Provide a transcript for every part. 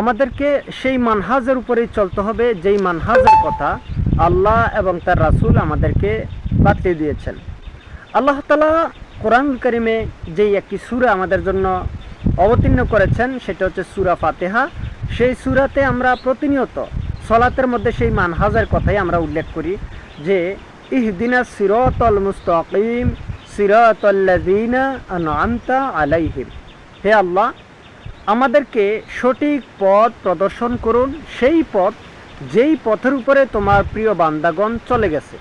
আমাদেরকে সেই মানহাজের উপরেই চলতে হবে, যেই মানহাজের কথা আল্লাহ এবং তার রাসূল আমাদেরকে বাতলে দিয়েছেন। আল্লাহ তালা কোরআন করিমে যেই একটি সুরা আমাদের জন্য অবতীর্ণ করেছেন, সেটা হচ্ছে সুরা ফাতেহা। সেই সুরাতে আমরা প্রতিনিয়ত সলাতের মধ্যে সেই মানহাজের কথাই আমরা উল্লেখ করি, যে ইহদিনা সিরতল মুস্তাকিম সিরতল্লাযীনা আনআমতা আলাইহিম। হে আল্লাহ আমাদেরকে সঠিক পথ প্রদর্শন করুন। সেই পথ, যেই পথের উপরে তোমার প্রিয় বান্দাগণ চলে গেছে।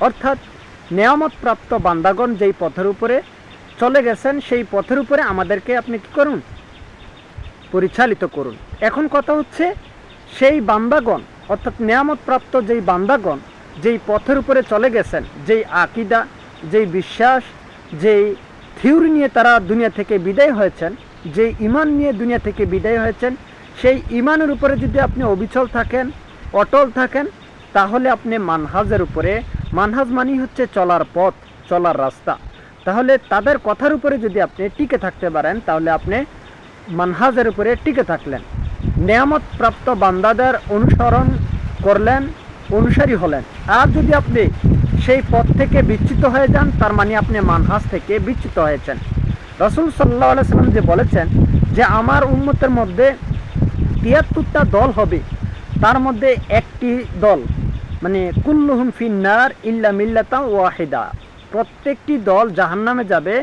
অর্থাৎ নেয়ামতপ্রাপ্ত বান্দাগণ যেই পথের উপরে চলে গেছেন, সেই পথের উপরে আমাদেরকে আপনি কি করুন? পরিচালিত করুন। এখন কথা হচ্ছে, সেই বান্দাগণ, অর্থাৎ নেয়ামতপ্রাপ্ত যেই বান্দাগণ, যেই পথের উপরে চলে গেছেন, যেই আকিদা, যেই বিশ্বাস, যেই থিওরি নিয়ে তারা দুনিয়া থেকে বিদায় হয়েছেন যেই ইমান নিয়ে দুনিয়া থেকে বিদায় হয়েছেন, সেই ইমানের উপরে যদি আপনি অবিচল থাকেন, অটল থাকেন, তাহলে আপনি মানহাজের উপরে, মানহাজ মানি হচ্ছে চলার পথ, চলার রাস্তা। তাহলে তাদের কথার উপরে যদি আপনি টিকে থাকতে পারেন, তাহলে আপনি মানহাজের উপরে টিকে থাকলেন। নিয়ামত প্রাপ্ত বান্দাদের অনুসরণ করলেন, অনুসারী হলেন। আর যদি আপনি সেই পথ থেকে বিচ্যুত হয়ে যান, তার মানে আপনি মানহাজ থেকে বিচ্যুত হয়েছেন। রসুল সাল্লাহ সাল্লাম যে বলেছেন যে আমার উন্মতের মধ্যে তিয়াত্তরটা দল হবে, তার মধ্যে একটি দল মানে কুল্লুহুম ফিন্নার ইল্লা মিল্লাতা ওয়াহিদা, প্রত্যেকটি দল জাহান্নামে যাবে,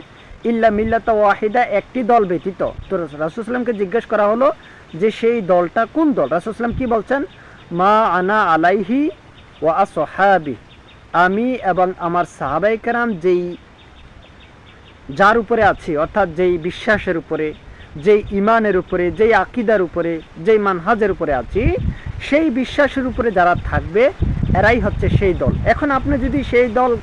ইল্লা মিল্লাতা ওয়াহিদা, একটি দল ব্যতীত। তো রাসুলসাল্লামকে জিজ্ঞেস করা হলো যে সেই দলটা কোন দল? রাসুলসাল্লাম কি বলছেন? মা আনা আলাইহি ওয়া আসহাবি, আমি এবং আমার সাহাবাই কেরাম যেই যার উপরে আছি, অর্থাৎ যেই বিশ্বাসের উপরে, যেই ইমানের উপরে, যেই আকিদার উপরে, যেই মানহাজের উপরে আছি, সেই বিশ্বাসের উপরে যারা থাকবে, এরাই হচ্ছে সেই দল। এখন আপনি যদি সেই দল,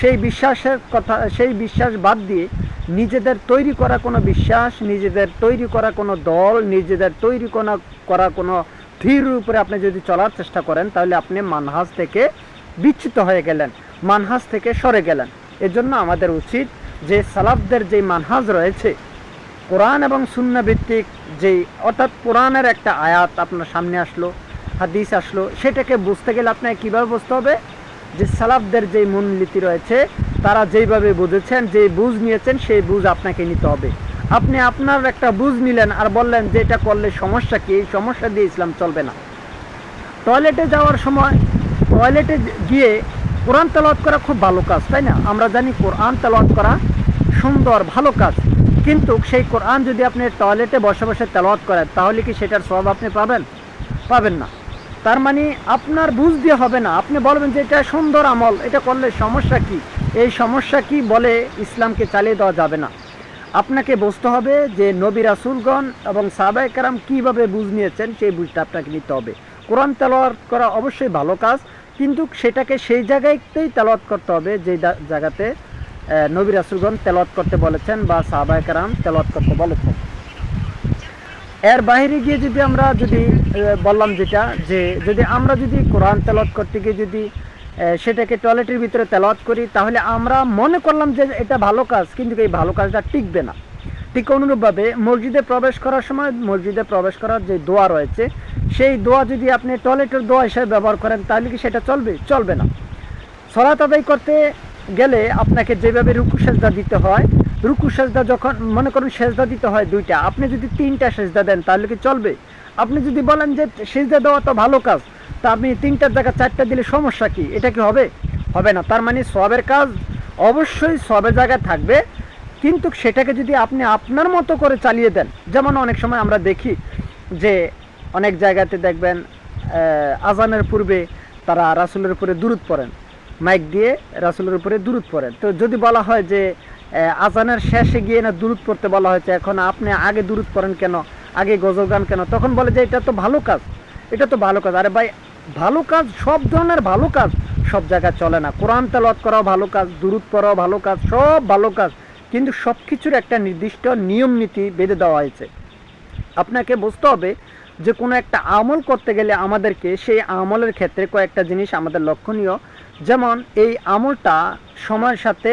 সেই বিশ্বাসের কথা, সেই বিশ্বাস বাদ দিয়ে নিজেদের তৈরি করা কোনো বিশ্বাস, নিজেদের তৈরি করা কোনো দল, নিজেদের তৈরি কোনো, করা কোনো থির উপরে আপনি যদি চলার চেষ্টা করেন, তাহলে আপনি মানহাজ থেকে বিচ্যুত হয়ে গেলেন, মানহাজ থেকে সরে গেলেন। এজন্য আমাদের উচিত যে সালাফদের যে মানহাজ রয়েছে, কোরআন এবং শূন্য ভিত্তিক যেই, অর্থাৎ কোরআনের একটা আয়াত আপনার সামনে আসলো, হাদিস আসলো, সেটাকে বুঝতে গেলে আপনাকে কীভাবে বুঝতে হবে? যে সালাফদের যেই মূলনীতি রয়েছে, তারা যেইভাবে বুঝেছেন যে বুঝ নিয়েছেন, সেই বুঝ আপনাকে নিতে হবে। আপনি আপনার একটা বুঝ নিলেন আর বললেন যে এটা করলে সমস্যা কি? এই সমস্যা দিয়ে ইসলাম চলবে না। টয়লেটে যাওয়ার সময়, টয়লেটে গিয়ে কোরআন তেলাওয়াত করা খুব ভালো কাজ, তাই না? আমরা জানি কোরআন তেলাওয়াত করা সুন্দর, ভালো কাজ। কিন্তু সেই কোরআন যদি আপনি টয়লেটে বসে বসে তেলাওয়াত করেন, তাহলে কি সেটার সব আপনি পাবেন? পাবেন না। তার মানে আপনার বুঝ দিয়ে হবে না। আপনি বলবেন যে এটা সুন্দর আমল, এটা করলে সমস্যা কি? এই সমস্যা কি বলে ইসলামকে চালিয়ে দেওয়া যাবে না। আপনাকে বুঝতে হবে যে নবী রাসুলগণ এবং সাহাবাই কারাম কীভাবে বুঝ নিয়েছেন, সেই বুঝটা আপনাকে নিতে হবে। কোরআন তেলাওয়াত করা অবশ্যই ভালো কাজ, কিন্তু সেটাকে সেই জায়গাতেই তেলাওয়াত করতে হবে যে জায়গাতে নবী রাসুলগণ তেলাওয়াত করতে বলেছেন বা সাহাবাই কারাম তেলাওয়াত করতে বলেছেন। এর বাইরে গিয়ে যদি আমরা যদি বললাম যেটা, যে যদি আমরা যদি কোরআন তেলাওয়াত করতে গিয়ে যদি সেটাকে টয়লেটের ভিতরে তেলাওয়াত করি, তাহলে আমরা মনে করলাম যে এটা ভালো কাজ, কিন্তু এই ভালো কাজটা টিকবে না। ঠিক অনুরূপভাবে মসজিদে প্রবেশ করার সময়, মসজিদে প্রবেশ করার যে দোয়া রয়েছে, সেই দোয়া যদি আপনি টয়লেটের দোয়া হিসেবে ব্যবহার করেন, তাহলে কি সেটা চলবে? চলবে না। সলাত আদায় করতে গেলে আপনাকে যেভাবে রুকু সেজদা দিতে হয়, রুকু সেজদা যখন, মনে করুন সেজদা দিতে হয় দুইটা, আপনি যদি তিনটা সেজদা দেন তাহলে কি চলবে? আপনি যদি বলেন যে সেজদা দেওয়া তো ভালো কাজ, তা আপনি তিনটার জায়গা চারটা দিলে সমস্যা কি? এটা কি হবে? হবে না, তার মানে সবের কাজ অবশ্যই সবের জায়গায় থাকবে, কিন্তু সেটাকে যদি আপনি আপনার মতো করে চালিয়ে দেন, যেমন অনেক সময় আমরা দেখি যে অনেক জায়গাতে দেখবেন আজানের পূর্বে তারা রাসুলের উপরে দূরত পড়েন। মাইক দিয়ে রাসুলের উপরে দূরত পড়েন। তো যদি বলা হয় যে আজানের শেষে গিয়ে না দূরত পড়তে বলা হয়েছে, এখন আপনি আগে দূরত পড়েন কেন? আগে গজল গান কেন? তখন বলে যে, এটা তো ভালো কাজ। এটা তো ভালো কাজ। আরে ভাই, ভালো কাজ, সব ধরনের ভালো কাজ সব জায়গায় চলে না। কোরআন তেলত করাও ভালো কাজ দূরত পড়াও ভালো কাজ, সব ভালো কাজ। কিন্তু সব কিছুর একটা নির্দিষ্ট নিয়ম নীতি বেঁধে দেওয়া হয়েছে। আপনাকে বুঝতে হবে যে কোনো একটা আমল করতে গেলে আমাদেরকে সেই আমলের ক্ষেত্রে কয়েকটা জিনিস আমাদের লক্ষণীয়। যেমন এই আমলটা সময়ের সাথে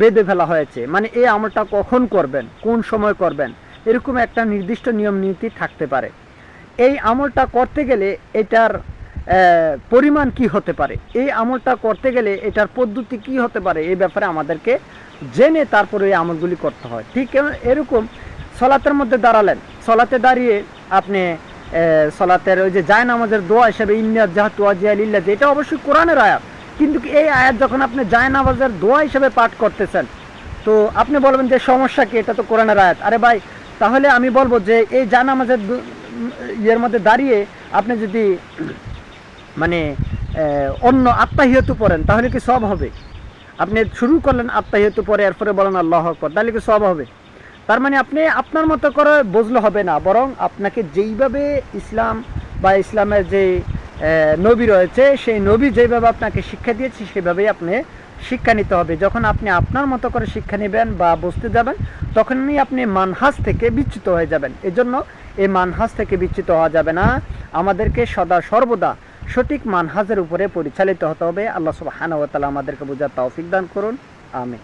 বেঁধে ফেলা হয়েছে। মানে এই আমলটা কখন করবেন? কোন সময় করবেন? এরকম একটা নির্দিষ্ট নিয়ম নীতি থাকতে পারে। এই আমলটা করতে গেলে এটার পরিমাণ কি হতে পারে? এই আমলটা করতে গেলে এটার পদ্ধতি কি হতে পারে? এই ব্যাপারে আমাদেরকে জেনে তারপরে এই আমলগুলি করতে হয়। ঠিক এরকম সলাতের মধ্যে দাঁড়ালেন। সলাতে দাঁড়িয়ে আপনি সলাতের ওই যে জায় নামাজের দোয়া হিসেবে ইন্নিয়াত জাহাতু আজিয়ালিল্লা এটা অবশ্যই কোরআনের আয়াত। কিন্তু এই আয়াত যখন আপনি জায় নামাজের দোয়া হিসাবে পাঠ করতেছেন, তো আপনি বলবেন যে সমস্যা কি? এটা তো কোরআনের আয়াত। আরে ভাই, তাহলে আমি বলব যে এই জায় নামাজের ইয়ের মধ্যে দাঁড়িয়ে আপনি যদি মানে অন্য আত্মাহিয়তু পড়েন, তাহলে কি সব হবে? আপনি শুরু করলেন আত্মাহিয়তু পরে, এরপরে বলেন আল্লাহ আকবর, তাহলে কি সব হবে? তার মানে আপনি আপনার মতো করে বুঝলে হবে না, বরং আপনাকে যেইভাবে ইসলাম বা ইসলামের যে নবী রয়েছে, সেই নবী যেভাবে আপনাকে শিক্ষা দিয়েছে, সেভাবেই আপনি শিক্ষা নিতে হবে। যখন আপনি আপনার মতো করে শিক্ষা নেবেন বা বুঝতে যাবেন, তখনই আপনি মানহাজ থেকে বিচ্যুত হয়ে যাবেন। এজন্য এই মানহাজ থেকে বিচ্যুত হওয়া যাবে না। আমাদেরকে সদা সর্বদা সঠিক মানহাজের উপরে পরিচালিত হতে হবে। আল্লাহ তাআলা আমাদেরকে বোঝার তৌফিক দান করুন। আমিন।